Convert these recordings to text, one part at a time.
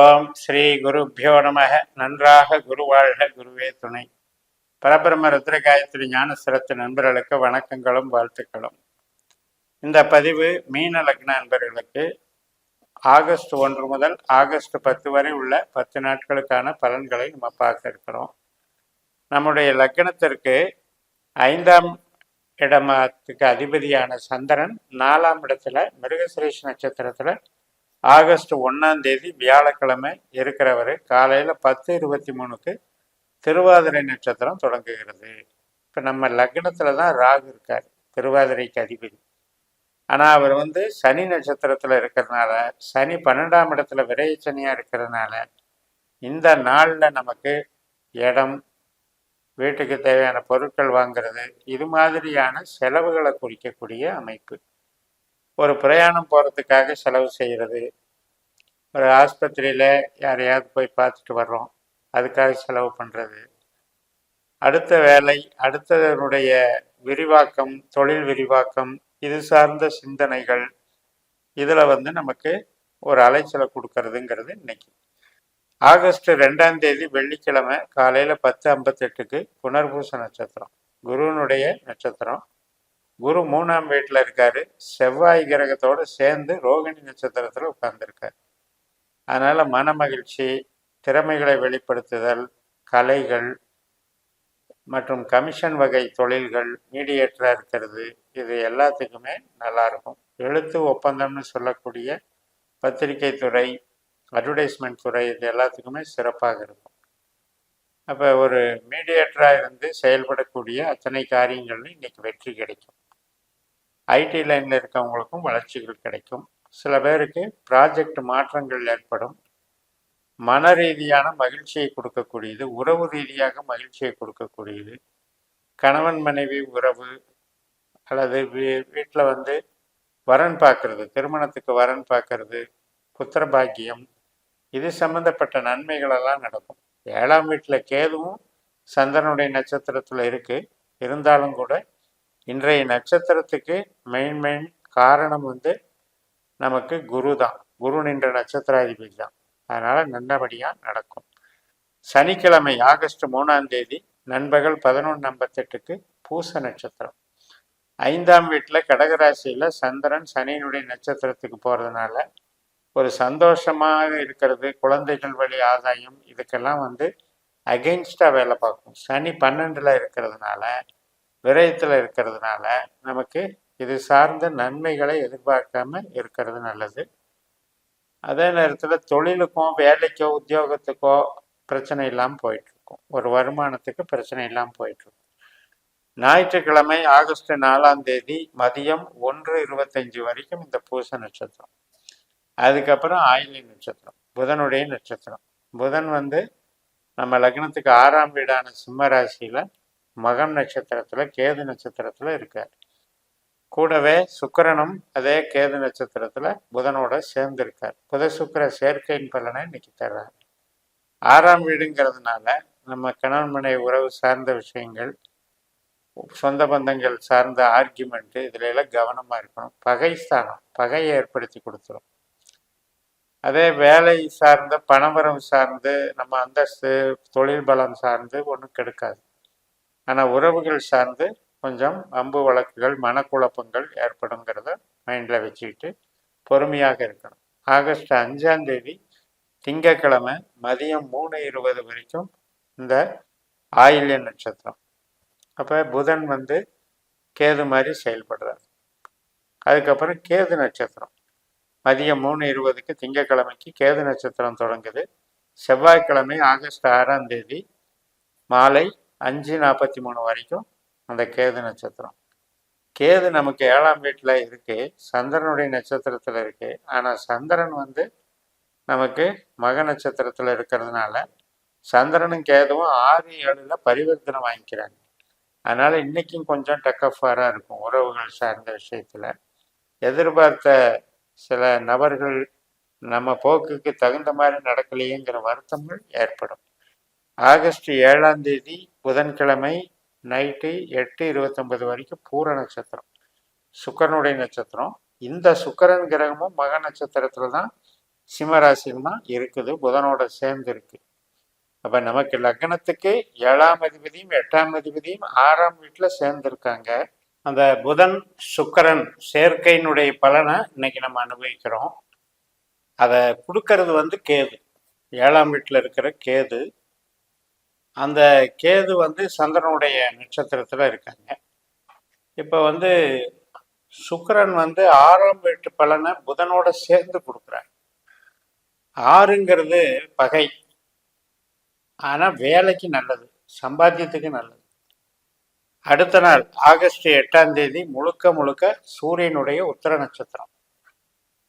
ஓம் ஸ்ரீ குருப்பியோ நமக. நன்றாக குருவாழ்க குருவே துணை. பரபிரம ருத்ர காயத்ரி ஞானசிரத்து நண்பர்களுக்கு வணக்கங்களும் வாழ்த்துக்களும். இந்த பதிவு மீன லக்ன நண்பர்களுக்கு ஆகஸ்ட் ஒன்று முதல் ஆகஸ்ட் பத்து வரை உள்ள பத்து நாட்களுக்கான பலன்களை நம்ம பார்க்க இருக்கிறோம். நம்முடைய லக்னத்திற்கு ஐந்தாம் இடமாத்துக்கு அதிபதியான சந்திரன் நாலாம் இடத்துல மிருகசிரேஷ் நட்சத்திரத்தில் ஆகஸ்ட் ஒன்றாம் தேதி வியாழக்கிழமை இருக்கிறவர் காலையில் பத்து இருபத்தி மூணுக்கு திருவாதிரை நட்சத்திரம் தொடங்குகிறது. இப்போ நம்ம லக்னத்தில் தான் ராகு இருக்கார் திருவாதிரைக்கு அதிபதி. ஆனால் அவர் வந்து சனி நட்சத்திரத்தில் இருக்கிறதுனால சனி பன்னெண்டாம் இடத்துல விரைய சனியாக இருக்கிறதுனால இந்த நாளில் நமக்கு இடம் வீட்டுக்கு தேவையான பொருட்கள் வாங்குறது இது மாதிரியான செலவுகளை குறிக்கக்கூடிய அமைப்பு. ஒரு பிரயாணம் போகிறதுக்காக செலவு செய்கிறது ஒரு ஆஸ்பத்திரியில் யாரையாவது போய் பார்த்துட்டு வர்றோம். அதுக்காக செலவு பண்ணுறது அடுத்த வேலை அடுத்ததனுடைய விரிவாக்கம் தொழில் விரிவாக்கம் இது சார்ந்த சிந்தனைகள் இதில் வந்து நமக்கு ஒரு அலைச்சலை கொடுக்கறதுங்கிறது இன்னைக்கு. ஆகஸ்ட் ரெண்டாம் தேதி வெள்ளிக்கிழமை காலையில் பத்து ஐம்பத்தெட்டுக்கு புனர்பூச நட்சத்திரம் குருவனுடைய நட்சத்திரம். குரு மூணாம் வீட்டில் இருக்கார். செவ்வாய் கிரகத்தோடு சேர்ந்து ரோகிணி நட்சத்திரத்தில் உட்கார்ந்துருக்கார். அதனால் மன மகிழ்ச்சி திறமைகளை வெளிப்படுத்துதல் கலைகள் மற்றும் கமிஷன் வகை தொழில்கள் மீடியேட்டராக இருக்கிறது. இது எல்லாத்துக்குமே நல்லாயிருக்கும் எழுத்து ஒப்பந்தம்னு சொல்லக்கூடிய பத்திரிகை துறை அட்வர்டைஸ்மெண்ட் துறை இது எல்லாத்துக்குமே சிறப்பாக இருக்கும். அப்போ ஒரு மீடியேட்டராக இருந்து செயல்படக்கூடிய அத்தனை காரியங்கள்லையும் இன்னைக்கு வெற்றி கிடைக்கும். ஐடி லைனில் இருக்கவங்களுக்கும் வளர்ச்சிகள் கிடைக்கும். சில பேருக்கு ப்ராஜெக்ட் மாற்றங்கள் ஏற்படும். மன ரீதியான மகிழ்ச்சியை கொடுக்கக்கூடியது உறவு ரீதியாக மகிழ்ச்சியை கொடுக்கக்கூடியது. கணவன் மனைவி உறவு அல்லது வீ வீட்டில் வந்து வரன் பார்க்கறது திருமணத்துக்கு வரன் பார்க்கறது புத்திர பாக்கியம் இது சம்பந்தப்பட்ட நன்மைகளெல்லாம் நடக்கும். ஏழாம் வீட்டில் கேதுவும் சந்திரனுடைய நட்சத்திரத்தில் இருக்குது இருந்தாலும் கூட இன்றைய நட்சத்திரத்துக்கு மெயின் மெயின் காரணம் வந்து நமக்கு குரு தான் குரு நின்ற நட்சத்திராதிபதி தான் அதனால் நல்லபடியாக நடக்கும். சனிக்கிழமை ஆகஸ்ட் மூணாம் தேதி நண்பகல் பதினொன்று ஐம்பத்தெட்டுக்கு பூச நட்சத்திரம். ஐந்தாம் வீட்டில் கடகராசியில் சந்திரன் சனியினுடைய நட்சத்திரத்துக்கு போகிறதுனால ஒரு சந்தோஷமாக இருக்கிறது. குழந்தைகள் வழி ஆதாயம் இதுக்கெல்லாம் வந்து அகெயின்ஸ்டாக வேலை பார்க்கும். சனி பன்னெண்டில் இருக்கிறதுனால விரயத்தில் இருக்கிறதுனால நமக்கு இது சார்ந்த நன்மைகளை எதிர்பார்க்காம இருக்கிறது நல்லது. அதே நேரத்தில் தொழிலுக்கும் வேலைக்கோ உத்தியோகத்துக்கோ பிரச்சனை இல்லாமல் போயிட்டுருக்கும். ஒரு வருமானத்துக்கு பிரச்சனை இல்லாமல் போயிட்டுருக்கும். ஞாயிற்றுக்கிழமை ஆகஸ்ட் நாலாம் தேதி மதியம் ஒன்று இருபத்தஞ்சு வரைக்கும் இந்த பூச நட்சத்திரம். அதுக்கப்புறம் ஆயிலி நட்சத்திரம் புதனுடைய நட்சத்திரம். புதன் வந்து நம்ம லக்னத்துக்கு ஆறாம் வீடான சிம்ம ராசியில் மகம் நட்சத்திரத்தில் கேது நட்சத்திரத்தில் இருக்கார். கூடவே சுக்கரனும் அதே கேது நட்சத்திரத்தில் புதனோட சேர்ந்திருக்கார். புத சுக்கர சேர்க்கையின் பலனை இன்னைக்கு தர்றார். ஆறாம் வீடுங்கிறதுனால நம்ம கணவன் மனை உறவு சார்ந்த விஷயங்கள் சொந்த பந்தங்கள் சார்ந்த ஆர்கியூமெண்ட்டு இதுல எல்லாம் கவனமாக இருக்கணும். பகை ஸ்தானம் பகையை ஏற்படுத்தி கொடுத்துரும். அதே வேலை சார்ந்த பணவரம் சார்ந்து நம்ம அந்தஸ்து தொழில் பலம் சார்ந்து ஒன்றும் கெடுக்காது. ஆனால் உறவுகள் சார்ந்து கொஞ்சம் அம்பு வழக்குகள் மனக்குழப்பங்கள் ஏற்படுங்கிறத மைண்டில் வச்சுக்கிட்டு பொறுமையாக இருக்கணும். ஆகஸ்ட் அஞ்சாம் தேதி திங்கக்கிழமை மதியம் மூணு இருபது வரைக்கும் இந்த ஆயில்ய நட்சத்திரம். அப்போ புதன் வந்து கேது மாதிரி செயல்படுறார். அதுக்கப்புறம் கேது நட்சத்திரம். மதியம் மூணு இருபதுக்கு திங்கக்கிழமைக்கு கேது நட்சத்திரம் தொடங்குது. செவ்வாய்க்கிழமை ஆகஸ்ட் ஆறாம் தேதி மாலை அஞ்சு நாற்பத்தி மூணு வரைக்கும் அந்த கேது நட்சத்திரம். கேது நமக்கு ஏழாம் வீட்டில் இருக்கு. சந்திரனுடைய நட்சத்திரத்தில் இருக்கு. ஆனால் சந்திரன் வந்து நமக்கு மக நட்சத்திரத்தில் இருக்கிறதுனால சந்திரனும் கேதுவும் ஆறு ஏழில் பரிவர்த்தனை வாங்கிக்கிறாங்க. அதனால் இன்னைக்கும் கொஞ்சம் டக்கஃபாராக இருக்கும் உறவுகள் சார்ந்த விஷயத்தில். எதிர்பார்த்த சில நபர்கள் நம்ம போக்குக்கு தகுந்த மாதிரி நடக்கலையேங்கிற வருத்தங்கள் ஏற்படும். ஆகஸ்ட் ஏழாம் தேதி புதன்கிழமை நைட்டு எட்டு இருபத்தொன்பது வரைக்கும் பூர நட்சத்திரம். சுக்கரனுடைய நட்சத்திரம். இந்த சுக்கரன் கிரகமும் மக நட்சத்திரத்தில் தான் சிம்மராசியில் தான் இருக்குது. புதனோட சேர்ந்து இருக்கு. அப்போ நமக்கு லக்னத்துக்கு ஏழாம் அதிபதியும் எட்டாம் அதிபதியும் ஆறாம் வீட்டில் சேர்ந்துருக்காங்க அந்த புதன் சுக்கரன் சேர்க்கையினுடைய பலனை இன்னைக்கு நம்ம அனுபவிக்கிறோம். அதை கொடுக்கறது வந்து கேது. ஏழாம் வீட்டில் இருக்கிற கேது. அந்த கேது வந்து சந்திரனுடைய நட்சத்திரத்தில் இருக்காங்க. இப்போ வந்து சுக்கரன் வந்து ஆறாம் வீட்டு பலனை புதனோட சேர்ந்து கொடுக்குறாங்க ஆறுங்கிறது பகை. ஆனால் வேலைக்கு நல்லது சம்பாத்தியத்துக்கு நல்லது. அடுத்த நாள் ஆகஸ்ட் எட்டாம் தேதி முழுக்க முழுக்க சூரியனுடைய உத்தர நட்சத்திரம்.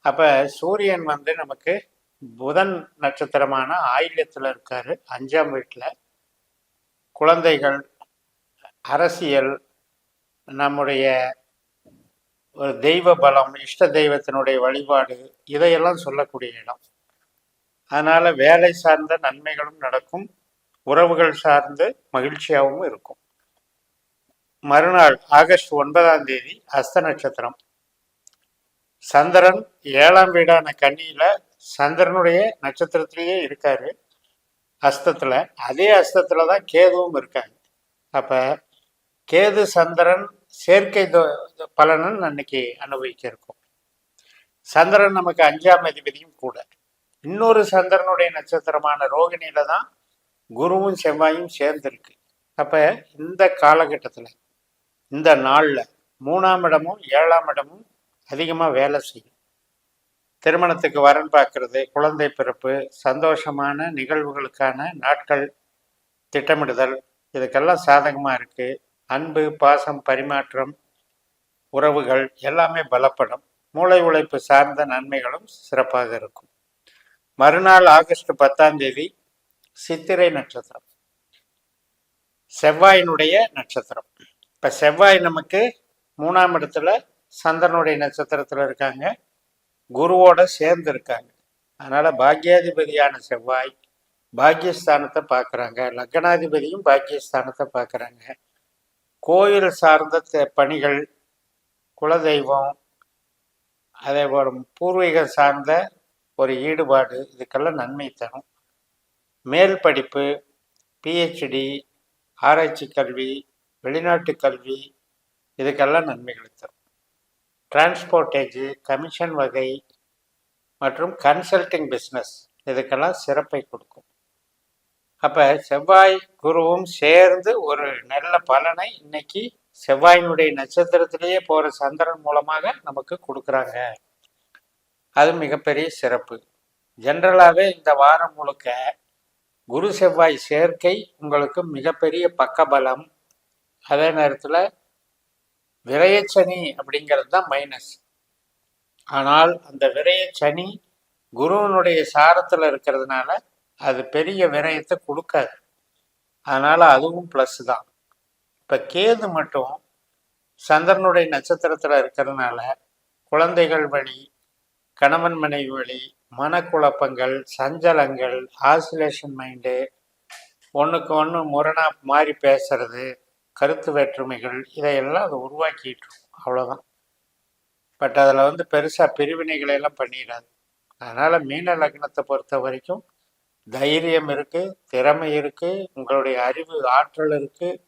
அப்போ சூரியன் வந்து நமக்கு புதன் நட்சத்திரமான ஆயில்யத்தில் இருக்காரு அஞ்சாம் வீட்டில். குழந்தைகள் அரசியல் நம்முடைய ஒரு தெய்வ பலம் இஷ்ட தெய்வத்தினுடைய வழிபாடு இதையெல்லாம் சொல்லக்கூடிய இடம். அதனால் வேலை சார்ந்த நன்மைகளும் நடக்கும் உறவுகள் சார்ந்து மகிழ்ச்சியாகவும் இருக்கும். மறுநாள் ஆகஸ்ட் ஒன்பதாம் தேதி அஸ்த நட்சத்திரம். சந்திரன் ஏழாம் வீடான கன்னியில் சந்திரனுடைய நட்சத்திரத்திலேயே இருக்காரு. அஸ்தத்தில் அதே அஸ்தத்தில் தான் கேதுவும் இருக்காங்க. அப்போ கேது சந்திரன் சேர்க்கை பலனும் அன்னைக்கு அனுபவிக்க இருக்கும் சந்திரன் நமக்கு அஞ்சாம் அதிபதியும் கூட. இன்னொரு சந்திரனுடைய நட்சத்திரமான ரோகிணியில தான் குருவும் செவ்வாயும் சேர்ந்திருக்கு. அப்போ இந்த காலகட்டத்தில் இந்த நாளில் மூணாம் இடமும் ஏழாம் இடமும் அதிகமாக வேலை செய்யும். திருமணத்துக்கு வரன் பார்க்கறது குழந்தை பிறப்பு சந்தோஷமான நிகழ்வுகளுக்கான நாட்கள் திட்டமிடுதல் இதுக்கெல்லாம் சாதகமாக இருக்குது அன்பு பாசம் பரிமாற்றம் உறவுகள் எல்லாமே பலப்படும். மூளை உழைப்பு சார்ந்த நன்மைகளும் சிறப்பாக இருக்கும். மறுநாள் ஆகஸ்ட் பத்தாம் தேதி சித்திரை நட்சத்திரம். செவ்வாயினுடைய நட்சத்திரம். இப்போ செவ்வாய் நமக்கு மூணாம் இடத்துல சந்திரனுடைய நட்சத்திரத்தில் இருக்காங்க. குருவோட சேர்ந்து இருக்காங்க அதனால பாக்யாதிபதியான செவ்வாய் பாக்கியஸ்தானத்தை பார்க்குறாங்க. லக்னாதிபதியும் பாக்கியஸ்தானத்தை பார்க்குறாங்க. கோயில் சார்ந்த பணிகள் குலதெய்வம் அதே போல் பூர்வீகம் சார்ந்த ஒரு ஈடுபாடு இதுக்கெல்லாம் நன்மை தரும். மேல் படிப்பு பிஹெச்டி ஆராய்ச்சி கல்வி வெளிநாட்டு கல்வி இதுக்கெல்லாம் நன்மைகளை தரும். டிரான்ஸ்போர்ட்டேஜ் கமிஷன் வகை மற்றும் கன்சல்டிங் பிஸ்னஸ் இதுக்கெல்லாம் சிறப்பை கொடுக்கும். அப்போ செவ்வாய் குருவும் சேர்ந்து ஒரு நல்ல பலனை இன்னைக்கு செவ்வாயினுடைய நட்சத்திரத்திலேயே போகிற சந்திரன் மூலமாக நமக்கு கொடுக்குறாங்க. அது மிகப்பெரிய சிறப்பு. ஜென்ரலாகவே இந்த வாரம் முழுக்க குரு செவ்வாய் சேர்க்கை உங்களுக்கு மிகப்பெரிய பக்கபலம். அதே நேரத்தில் விரயச்சனி அப்படிங்கிறது தான் மைனஸ் ஆனால் அந்த விரயச்சனி குருவனுடைய சாரத்தில் இருக்கிறதுனால அது பெரிய விரயத்தை கொடுக்காது. அதனால் அதுவும் ப்ளஸ் தான். இப்போ கேது மட்டும் சந்திரனுடைய நட்சத்திரத்தில் இருக்கிறதுனால குழந்தைகள் வழி கணவன் மனைவி வழி மனக்குழப்பங்கள் சஞ்சலங்கள் ஆசிலேஷன் மைண்டு ஒன்றுக்கு ஒன்று முரணா மாறி பேசுறது கருத்து வேற்றுமைகள் இதையெல்லாம் அதை உருவாக்கிட்டு அவ்வளோதான் பட் அதில் வந்து பெருசாக பிரிவினைகளை எல்லாம் பண்ணிடாது. அதனால் மீன லக்னத்தை பொறுத்த வரைக்கும் தைரியம் இருக்குது திறமை இருக்குது உங்களுடைய அறிவு ஆற்றல் இருக்குது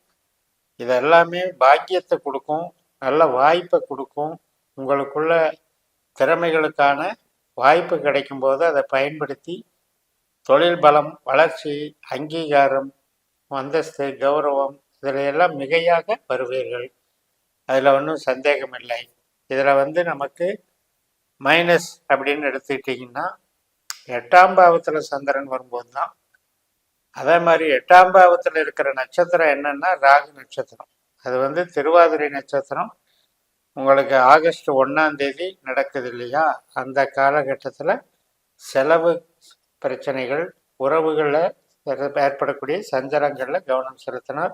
இதெல்லாமே பாக்கியத்தை கொடுக்கும் நல்ல வாய்ப்பை கொடுக்கும். உங்களுக்குள்ள திறமைகளுக்கான வாய்ப்பு கிடைக்கும் போது அதை பயன்படுத்தி தொழில் பலம் வளர்ச்சி அங்கீகாரம் அந்தஸ்து கௌரவம் இதில் எல்லாம் மிகையாக வருவீர்கள். அதில் ஒன்றும் சந்தேகம் இல்லை இதில் வந்து நமக்கு மைனஸ் அப்படின்னு எடுத்துக்கிட்டிங்கன்னா எட்டாம் பாவத்தில் சந்திரன் வரும்போது தான் அதே மாதிரி எட்டாம் பாவத்தில் இருக்கிற நட்சத்திரம் என்னன்னா ராகு நட்சத்திரம். அது வந்து திருவாதிரை நட்சத்திரம். உங்களுக்கு ஆகஸ்ட் ஒன்றாம் தேதி நடக்குது இல்லையா? அந்த காலகட்டத்தில் செலவு பிரச்சனைகள் உறவுகளில் ஏற்படக்கூடிய சஞ்சலங்களில் கவனம் செலுத்தினார்